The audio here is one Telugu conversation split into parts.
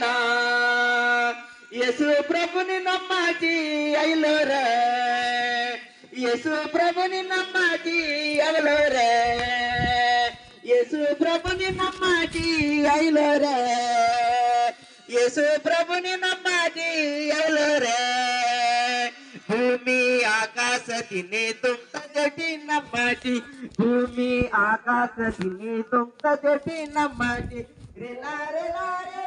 ಗೆಲ್ಲ ಯೇಸು ಪ್ರಭು ನಿನ್ನಮ್ಮಾಜಿ ಐಲೋರ ಯೇಸು ಪ್ರಭು ನಿನ್ನಮ್ಮಾಜಿ ಅವಲೋರ ಯೇಸು ಪ್ರಭು ನಿನ್ನಮ್ಮಾಜಿ ಐಲೋರ ಯೇಸು ಪ್ರಭು ನಿನ್ನಮ್ಮಾಜಿ ಅವಲೋರ ಭೂಮಿ ಆಕಾಶ ತಿನ್ನೆ ತುಮ್ತ ಜಟಿ ನಮ್ಮಾಟಿ ಭೂಮಿ ಆಕಾಶ ತಿನ್ನೆ ತುಮ್ತ ಜಟಿ ನಮ್ಮಾಟಿ ರೆಲಾ ರೆಲಾ ರೇ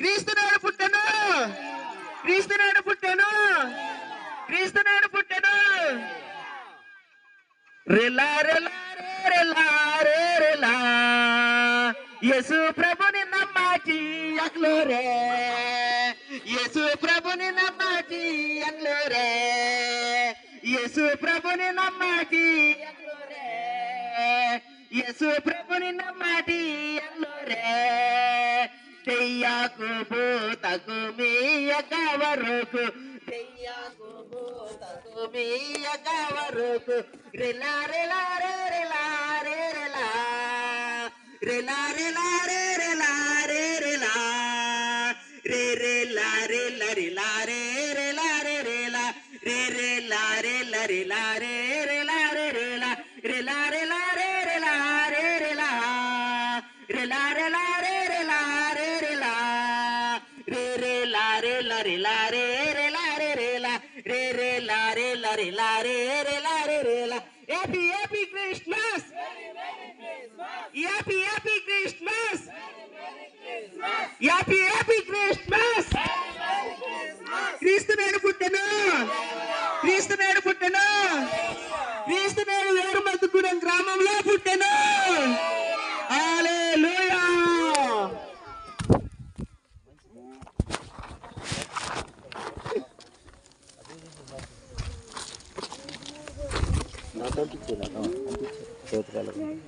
క్రీస్తు పుట్టను క్రీస్తు పుట్టను క్రీస్తు పుట్టను రెలా రెలా రెలా రే రెలా యేసు ప్రభుని నమ్మాచి అక్లో రే యేసు ప్రభుని నమ్మాచి అక్లో రే యేసు ప్రభుని నమ్మాటి యేసు ప్రభుని నమ్మాటి అల్లు రే చెయ్యకు పోతకు మీయక వరకు చెయ్యకు పోతకు మీయక వరకు రెలా రెలా రే రెలా రే రెలా రెలా రెలా రే రెలా రే రెలా రే రే లా రే లరి లా రే రే లా రే రే లా రే రే లా రే లరి లా రే రే లా రే రే లా రే లా రే లా రే రే లా రే రే లా రే లా రే లా రే Happy happy Christmas. Happy happy Christmas. Happy happy Christmas. Happy happy No, te no,